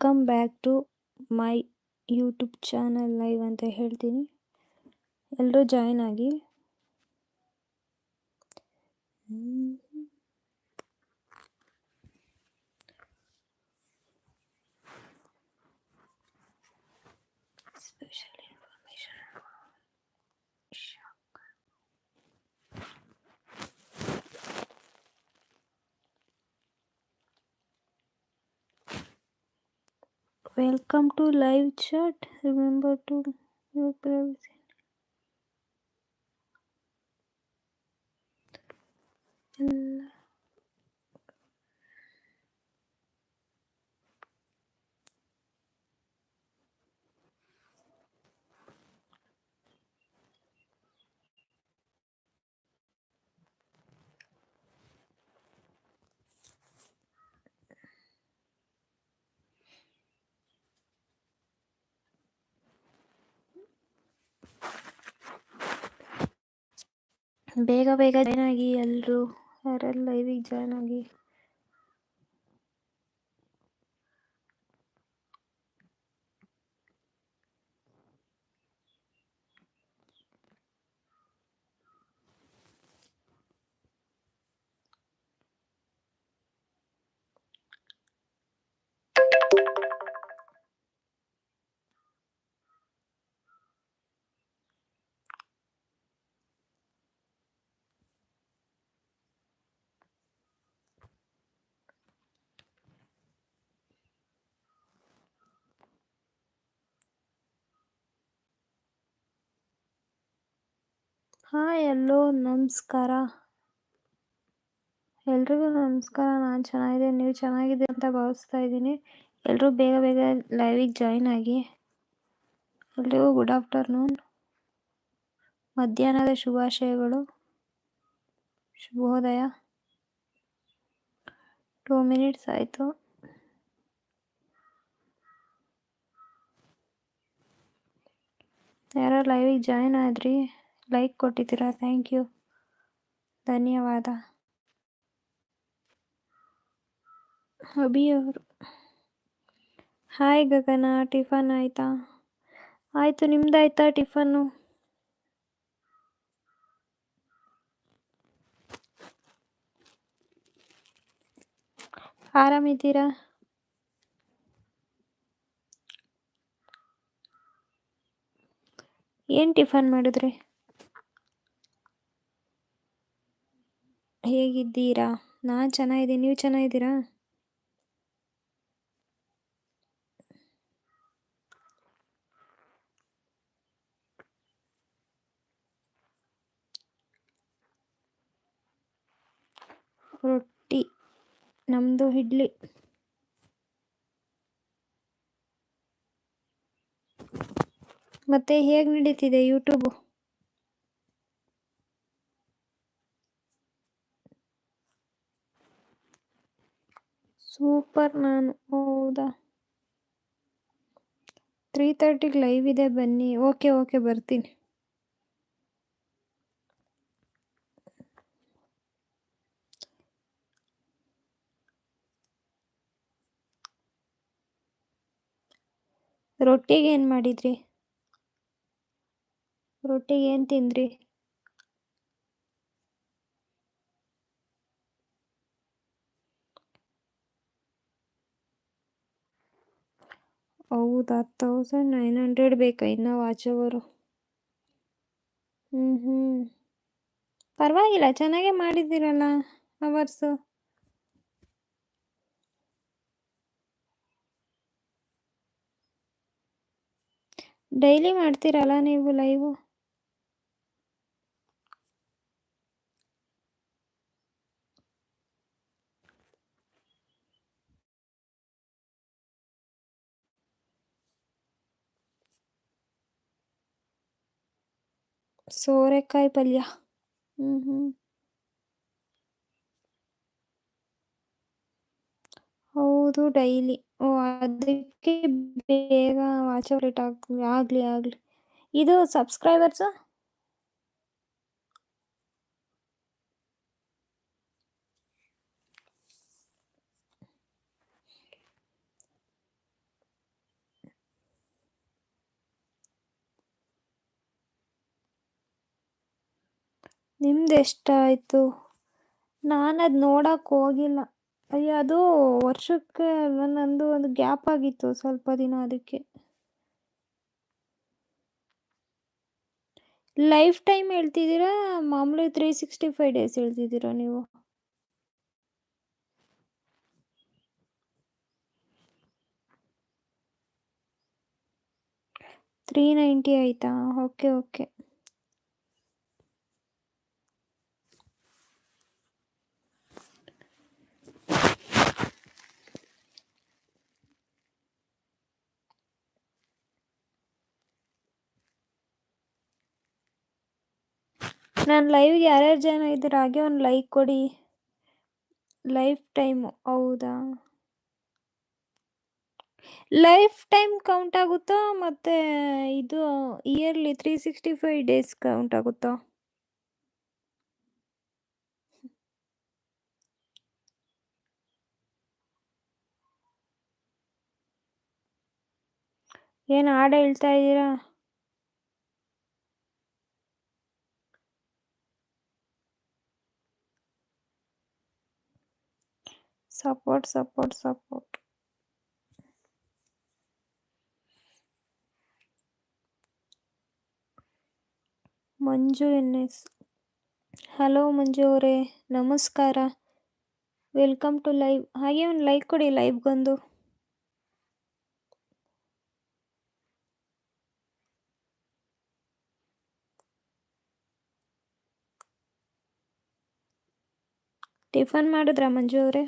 Welcome back to my YouTube channel live ಅಂತ ಹೇಳ್ತೀನಿ. ಎಲ್ಲರೂ ಜಾಯ್ನ್ ಆಗಿ. Welcome to live chat. Remember to your privacy. ಬೇಗ ಬೇಗ ಜಾಯ್ನ್ ಆಗಿ ಎಲ್ಲರೂ ಯಾರೆಲ್ಲ ಲೈವಿಗೆ ಜಾಯ್ನ್ ಆಗಿ ಹಾಯ್ ಎಲ್ಲೋ ನಮಸ್ಕಾರ. ಎಲ್ರಿಗೂ ನಮಸ್ಕಾರ. ನಾನು ಚೆನ್ನಾಗಿದೆ ನೀವು ಚೆನ್ನಾಗಿದೆ ಅಂತ ಭಾವಿಸ್ತಾ ಇದ್ದೀನಿ. ಎಲ್ಲರೂ ಬೇಗ ಬೇಗ ಲೈವಿಗೆ ಜಾಯ್ನ್ ಆಗಿ. ಎಲ್ರಿಗೂ ಗುಡ್ ಆಫ್ಟರ್ನೂನ್ ಮಧ್ಯಾಹ್ನದ ಶುಭಾಶಯಗಳು. ಶುಭೋದಯ. ಟೂ ಮಿನಿಟ್ಸ್ ಆಯಿತು. ಯಾರೋ ಲೈವಿಗೆ ಜಾಯ್ನ್ ಆದ್ರಿ. ಲೈಕ್ ಕೊಟ್ಟಿದ್ದೀರಾ? ಥ್ಯಾಂಕ್ ಯು ಧನ್ಯವಾದ. ಅಭಿಯವರು. ಹಾಯ್ ಗಗನ, ಟಿಫನ್ ಆಯಿತಾ? ಆಯಿತು, ನಿಮ್ದಾಯ್ತಾ ಟಿಫನ್ನು? ಆರಾಮಿದ್ದೀರಾ? ಏನು ಟಿಫನ್ ಮಾಡಿದ್ರಿ? ಹೇಗಿದ್ದೀರಾ? ನಾನು ಚೆನ್ನಾಗಿದ್ದೀನಿ. ನೀವು ಚೆನ್ನಾಗಿದ್ದೀರಾ? ರೊಟ್ಟಿ ನಮ್ಮದು ಇಡ್ಲಿ. ಮತ್ತೆ ಹೇಗೆ ನಡೀತಿದೆ ಯೂಟ್ಯೂಬು ಸೂಪರ್ ನಾನು, ಹೌದಾ? ತ್ರೀ ತರ್ಟಿಗೆ ಲೈವ್ ಇದೆ, ಬನ್ನಿ. ಓಕೆ ಓಕೆ ಬರ್ತೀನಿ. ರೊಟ್ಟಿಗೆ ಏನು ಮಾಡಿದ್ರಿ? ರೊಟ್ಟಿಗೆ ಏನು ತಿಂದ್ರಿ? ಹೌದಾ? ತೌಸಂಡ್ ನೈನ್ ಹಂಡ್ರೆಡ್ ಬೇಕಾ ಇನ್ನು ವಾಚ್ ಅವರು ಹ್ಞೂ ಹ್ಞೂ ಪರವಾಗಿಲ್ಲ, ಚೆನ್ನಾಗೇ ಮಾಡಿದ್ದೀರಲ್ಲ ಅವರ್ಸು. ಡೈಲಿ ಮಾಡ್ತೀರಲ್ಲ ನೀವು ಲೈವು? ಸೋರೆಕಾಯಿ ಪಲ್ಯ. ಹ್ಞೂ ಹೌದು ಡೈಲಿ. ಓ, ಅದಕ್ಕೆ ಬೇಗ ವಾಚ್ ಔಟ್ ಆಗ್ಲಿ, ಆಗಲಿ ಆಗಲಿ. ಇದು ಸಬ್ಸ್ಕ್ರೈಬರ್ಸು? ನಿಮ್ದು ಎಷ್ಟಾಯಿತು? ನಾನು ಅದು ನೋಡಕ್ಕೆ ಹೋಗಿಲ್ಲ. ಅಯ್ಯೋ, ಅದು ವರ್ಷಕ್ಕೆ ನಂದು ಒಂದು ಗ್ಯಾಪ್ ಆಗಿತ್ತು ಸ್ವಲ್ಪ ದಿನ ಅದಕ್ಕೆ. ಲೈಫ್ ಟೈಮ್ ಹೇಳ್ತಿದ್ದೀರಾ? ಮಾಮೂಲಿ ತ್ರೀ ಸಿಕ್ಸ್ಟಿ ಫೈವ್ ಡೇಸ್ ಹೇಳ್ತಿದ್ದೀರಾ ನೀವು? ತ್ರೀ ನೈಂಟಿ ಆಯಿತಾ? ಓಕೆ ಓಕೆ ನನ್ನ ಲೈವ್ಗೆ ಯಾರ್ಯಾರು ಜನ ಇದ್ದೀರ ಹಾಗೆ ಒಂದು ಲೈಕ್ ಕೊಡಿ. ಲೈಫ್ ಟೈಮು ಹೌದಾ? ಲೈಫ್ ಟೈಮ್ ಕೌಂಟ್ ಆಗುತ್ತಾ ಮತ್ತು ಇದು yearly three sixty five days count ಆಗುತ್ತಾ? ಏನು ಹಾಡು ಹೇಳ್ತಾ ಇದ್ದೀರಾ? Support support support Manju N S hello Manju ಅವರೇ, ನಮಸ್ಕಾರ. ವೆಲ್ಕಮ್ ಟು ಲೈವ್ ಹಾಗೆ ಒಂದು ಲೈಕ್ ಕೊಡಿ ಲೈವ್ಗೊಂದು ಟಿಫನ್ ಮಾಡಿದ್ರಾ ಮಂಜು ಅವರೇ?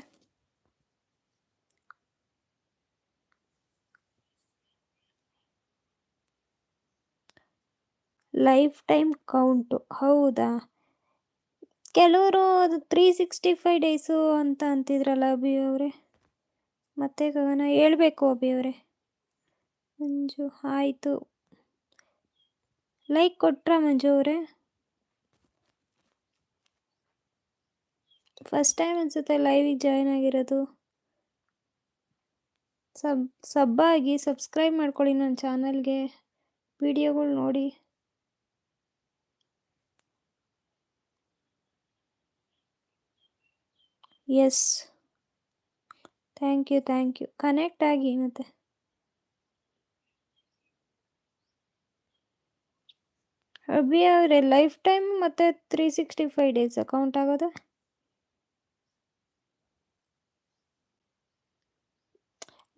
Life time count. ಹೌದಾ? ಕೆಲವರು ಅದು ತ್ರೀ ಸಿಕ್ಸ್ಟಿ ಫೈವ್ ಡೇಸು ಅಂತ ಅಂತಿದ್ರಲ್ಲ ಅಭಿ ಅವರೆ? ಮತ್ತೆ ಗಗನ, ಹೇಳ್ಬೇಕು ಅಭಿ ಅವರೇ? ಮಂಜು, ಆಯಿತು. ಲೈಕ್ ಕೊಟ್ರಾ ಮಂಜು ಅವರೇ? ಫಸ್ಟ್ ಟೈಮ್ ಅನ್ಸುತ್ತೆ ಲೈವಿಗೆ ಜಾಯ್ನ್ ಆಗಿರೋದು. ಸಬ್, ಸಬ್ಬಾಗಿ ಸಬ್ಸ್ಕ್ರೈಬ್ ಮಾಡ್ಕೊಳ್ಳಿ ನನ್ನ ಚಾನಲ್ಗೆ ವಿಡಿಯೋಗಳು ನೋಡಿ. Yes thank you thank you connect ಆಗಿ ಮತ್ತೆ. ಅಭಿ ಅವರೇ ಲೈಫ್ ಟೈಮ್ ಮತ್ತೆ three sixty five days account ಆಗೋದು?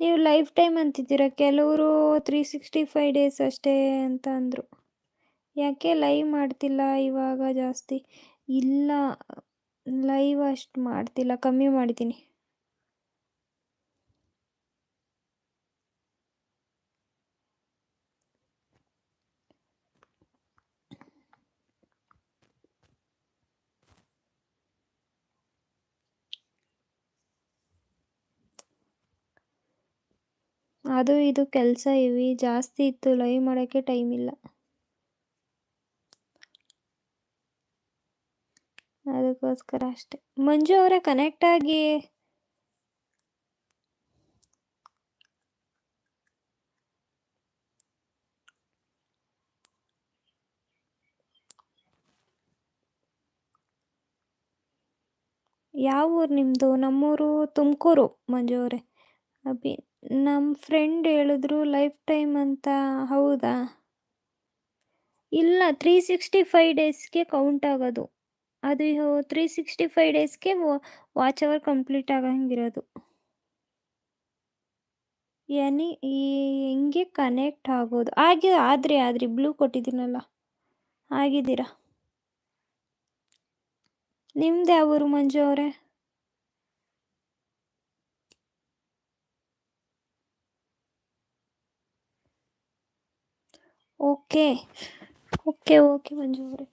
ನೀವು ಲೈಫ್ ಟೈಮ್ ಅಂತಿದ್ದೀರ? ಕೆಲವರು ತ್ರೀ ಸಿಕ್ಸ್ಟಿ ಫೈವ್ ಡೇಸ್ ಅಷ್ಟೇ ಅಂತ ಅಂದರು. ಯಾಕೆ ಲೈವ್ ಮಾಡ್ತಿಲ್ಲ ಇವಾಗ ಜಾಸ್ತಿ? ಇಲ್ಲ. ಲೈವ್ ಅಷ್ಟು ಮಾಡ್ತಿಲ್ಲ, ಕಮ್ಮಿ ಮಾಡಿದ್ದೀನಿ. ಅದು, ಇದು ಕೆಲಸ ಇವಿ ಜಾಸ್ತಿ ಇತ್ತು ಲೈವ್ ಮಾಡೋಕ್ಕೆ ಟೈಮ್ ಇಲ್ಲ. ಅದಕ್ಕೋಸ್ಕರ ಅಷ್ಟೆ. ಮಂಜು ಅವರ ಕನೆಕ್ಟ್ ಆಗಿ ಯಾವ ಊರು ನಿಮ್ಮದು ನಮ್ಮೂರು ತುಮಕೂರು ಮಂಜು ಅವರೇ. ಅಭಿ ನಮ್ಮ ಫ್ರೆಂಡ್ ಹೇಳಿದ್ರು ಲೈಫ್ ಟೈಮ್ ಅಂತ. ಹೌದಾ? ಇಲ್ಲ ತ್ರೀ ಸಿಕ್ಸ್ಟಿ ಫೈವ್ ಡೇಸ್ಗೆ ಕೌಂಟ್ ಆಗೋದು. ಅದು ತ್ರೀ ಸಿಕ್ಸ್ಟಿ ಫೈವ್ ಡೇಸ್ಗೆ ವಾಚ್ ಅವರ್ ಕಂಪ್ಲೀಟ್ ಆಗಂಗಿರೋದು ಎನಿ, ಈ ಹೆಂಗೆ ಕನೆಕ್ಟ್ ಆಗೋದು ಆಗಿ, ಆದ್ರಿ ಆದ್ರಿ ಬ್ಲೂ ಕೊಟ್ಟಿದ್ದೀನಲ್ಲ. ಆಗಿದ್ದೀರಾ? ನಿಮ್ದು ಯಾವ ಊರು ಮಂಜು ಅವರೇ? ಓಕೆ ಓಕೆ ಓಕೆ ಮಂಜು ಅವರೇ.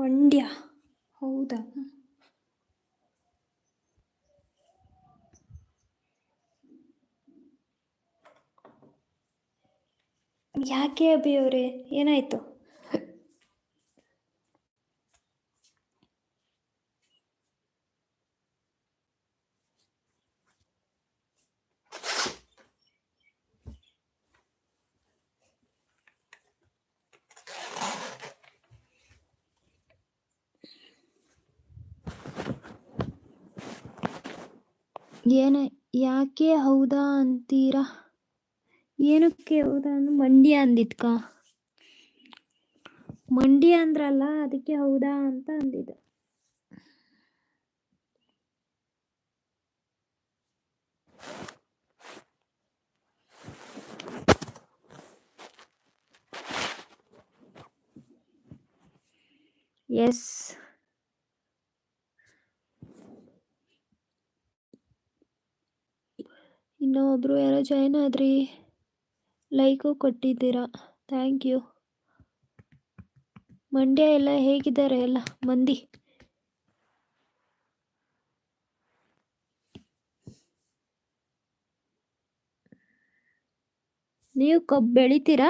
ಮಂಡ್ಯ. ಹೌದಾ? ಯಾಕೆ ಅಭಿ ಅವರೇ? ಏನಾಯಿತು? ಏನ, ಯಾಕೆ ಹೌದಾ ಅಂತೀರಾ? ಏನಕ್ಕೆ ಹೌದಾ ಅಂದ್ರೆ ಮಂಡ್ಯ ಅಂದಿದ್ಕ? ಮಂಡ್ಯ ಅಂದ್ರಲ್ಲ, ಅದಕ್ಕೆ ಹೌದಾ ಅಂತ ಅಂದಿದ್ದು. ಎಸ್. ಇನ್ನೊಬ್ರು ಯಾರೋ ಜಾಯ್ನ್ ಆದ್ರಿ. ಲೈಕು ಕೊಟ್ಟಿದ್ದೀರಾ. ಥ್ಯಾಂಕ್ ಯು ಮಂಡ್ಯ ಎಲ್ಲ ಹೇಗಿದ್ದಾರೆ ಎಲ್ಲ? ಮಂದಿ? ನೀವು ಕಬ್ಬು ಬೆಳಿತೀರಾ?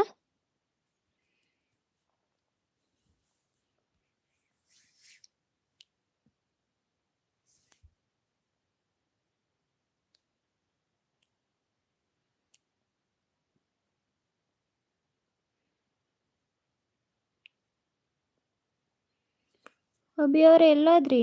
ಅಭಿ ಅವ್ರೆ ಎಲ್ಲಾದ್ರಿ?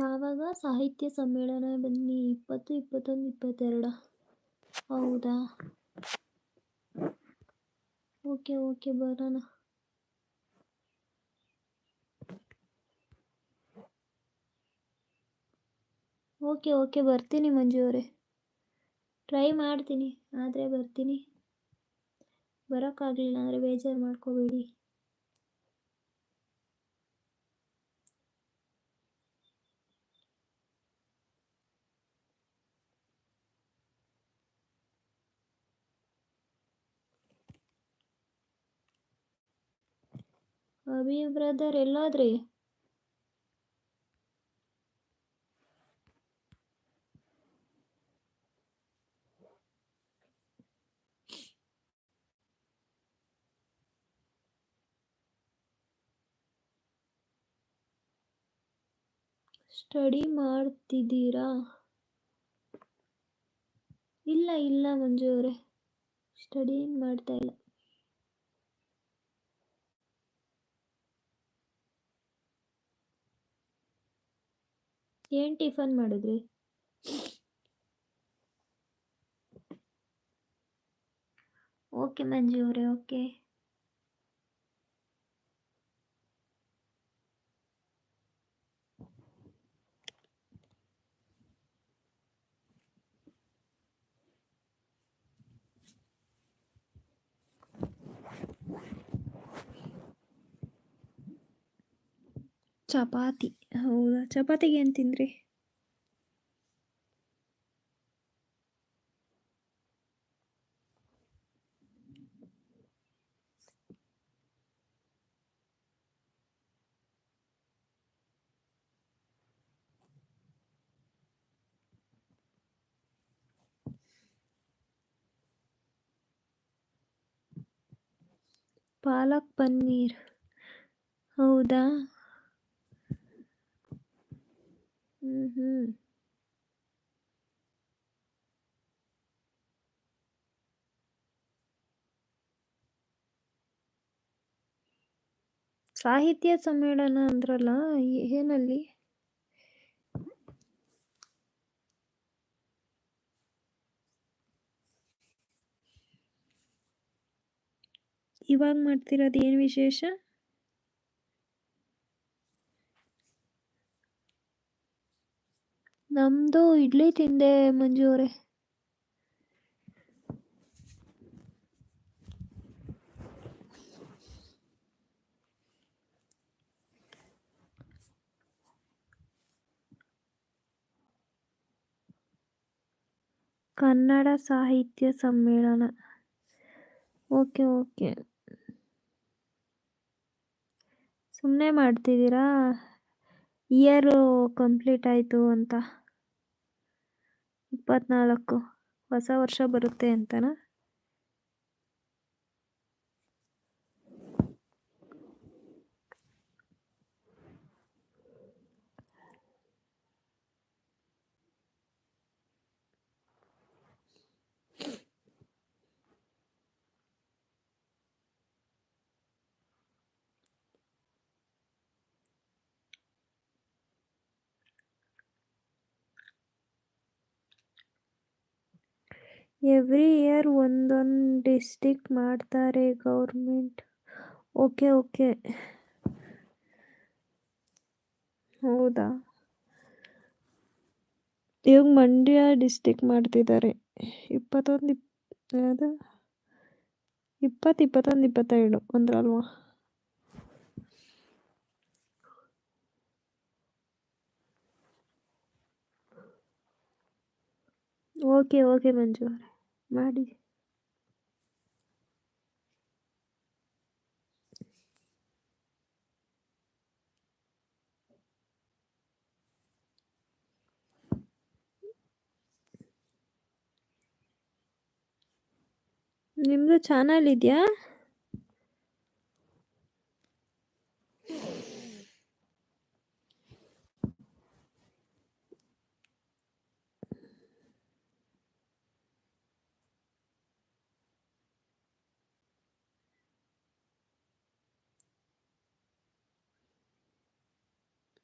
ಯಾವಾಗ ಸಾಹಿತ್ಯ ಸಮ್ಮೇಳನ ಬನ್ನಿ? ಇಪ್ಪತ್ತು, ಇಪ್ಪತ್ತೊಂದು, ಇಪ್ಪತ್ತೆರಡ. ಹೌದಾ? ಓಕೆ ಓಕೆ, ಬರೋಣ. ಓಕೆ ಓಕೆ, ಬರ್ತೀನಿ ಮಂಜು ಅವರೇ. ಟ್ರೈ ಮಾಡ್ತೀನಿ, ಆದರೆ ಬರ್ತೀನಿ. ಬರೋಕ್ಕಾಗಲಿಲ್ಲ ಅಂದರೆ ಬೇಜಾರು ಮಾಡ್ಕೋಬೇಡಿ. ಅಭಿ ಬ್ರದರ್ ಎಲ್ಲೋದ್ರಿ? ಸ್ಟಡಿ ಮಾಡ್ತಿದ್ದೀರಾ? ಇಲ್ಲ ಇಲ್ಲ ಮಂಜು ಅವರೇ. ಸ್ಟಡಿ ಮಾಡ್ತಾ ಇಲ್ಲ? ಏನು ಟಿಫನ್ ಮಾಡಿದ್ರಿ? ಓಕೆ ಮಂಜು ಅವರೇ ಓಕೆ. ಚಪಾತಿ. ಹೌದಾ? ಚಪಾತಿಗೆ ಏನು ತಿಂದ್ರಿ? ಪಾಲಕ್ ಪನ್ನೀರ್. ಹೌದಾ? ಹ್ಞೂ ಸಾಹಿತ್ಯ ಸಮ್ಮೇಳನ ಅಂದ್ರಲ್ಲ ಏನಲ್ಲಿ? ಇವಾಗ ಮಾಡ್ತಿರೋದು ಏನು ವಿಶೇಷ? ನಮ್ಮದು ಇಡ್ಲಿ ತಿಂದೆ ಮಂಜು ಅವರೇ. ಕನ್ನಡ ಸಾಹಿತ್ಯ ಸಮ್ಮೇಳನ. Okay okay. ಸುಮ್ಮನೆ ಮಾಡ್ತಿದ್ದೀರಾ? ಇಯರು ಕಂಪ್ಲೀಟ್ ಆಯಿತು ಅಂತ. ಇಪ್ಪತ್ನಾಲ್ಕು ಹೊಸ ವರ್ಷ ಬರುತ್ತೆ ಅಂತನಾ? ಎವ್ರಿ ಇಯರ್ ಒಂದೊಂದು ಡಿಸ್ಟಿಕ್ ಮಾಡ್ತಾರೆ ಗೌರ್ಮೆಂಟ್. Okay okay. ಹೌದಾ? ಇವಾಗ ಮಂಡ್ಯ ಡಿಸ್ಟಿಕ್ ಮಾಡ್ತಿದ್ದಾರೆ. ಇಪ್ಪತ್ತೊಂದು ಇಪ್, ಯಾವುದು? ಇಪ್ಪತ್ತು ಇಪ್ಪತ್ತೊಂದು ಇಪ್ಪತ್ತೆರಡು ಅಂದ್ರಲ್ವಾ? ಓಕೆ ಓಕೆ ಮಂಜು ಅವರೇ ಮಾಡಿ ನಿಮ್ಮದು ಚಾನಲ್ ಇದೆಯಾ?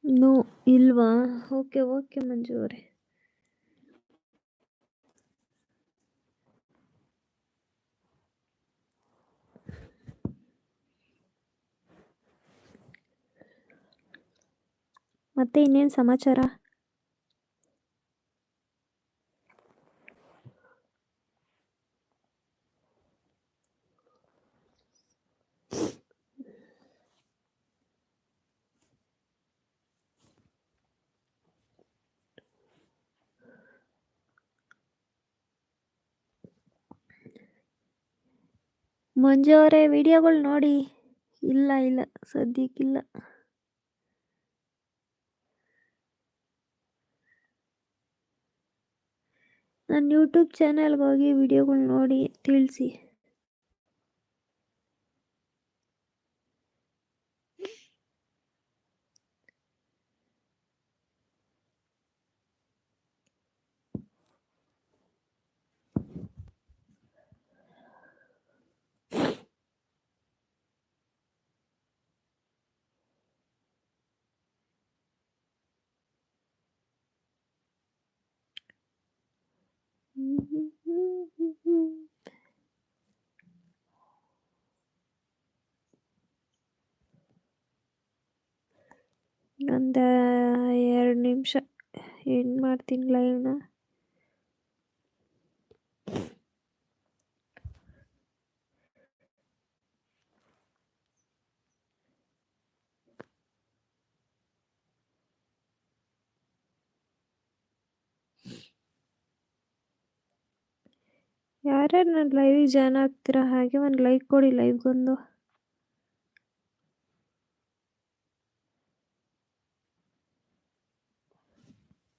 ನೋ ಇಲ್ವಾ? ಓಕೆ ಓಕೆ ಮಂಜು ಅವರೇ ಮತ್ತೆ ಇನ್ನೇನು ಸಮಾಚಾರ? ಮಂಜು ಅವರೇ ವಿಡಿಯೋಗಳು ನೋಡಿ. ಇಲ್ಲ ಇಲ್ಲ ಸದ್ಯಕ್ಕಿಲ್ಲ. ನನ್ನ ಯೂಟ್ಯೂಬ್ ಚಾನಲ್ಗೆ ಹೋಗಿ ವಿಡಿಯೋಗಳು ನೋಡಿ ತಿಳಿಸಿ. ಒಂದು ಎರಡು ನಿಮಿಷ ಎಂಡ್ ಮಾಡ್ತೀನಿ ಲೈವ್ನ ಯಾರ್ಯಾರು ನನ್ನ ಲೈವಿಗೆ ಜಾಯ್ನ್ ಆಗ್ತೀರಾ ಹಾಗೆ ಒಂದು ಲೈಕ್ ಕೊಡಿ ಲೈವ್ಗೊಂದು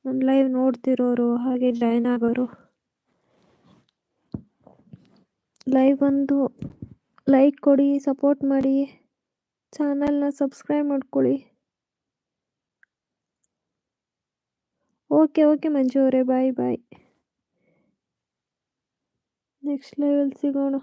ನನ್ನ ಲೈವ್ ನೋಡ್ತಿರೋರು, ಹಾಗೆ ಜಾಯ್ನ್ ಆಗೋರು. ಲೈವ್ ಒಂದು ಲೈಕ್ ಕೊಡಿ ಸಪೋರ್ಟ್ ಮಾಡಿ. ಚಾನಲ್ನ ಸಬ್ಸ್ಕ್ರೈಬ್ ಮಾಡ್ಕೊಳ್ಳಿ. ಓಕೆ ಓಕೆ ಮಂಜು ಅವರೇ ಬಾಯ್ ಬಾಯ್ ನೆಕ್ಸ್ಟ್ ಲೆವೆಲ್ ಸಿಗೋಣ.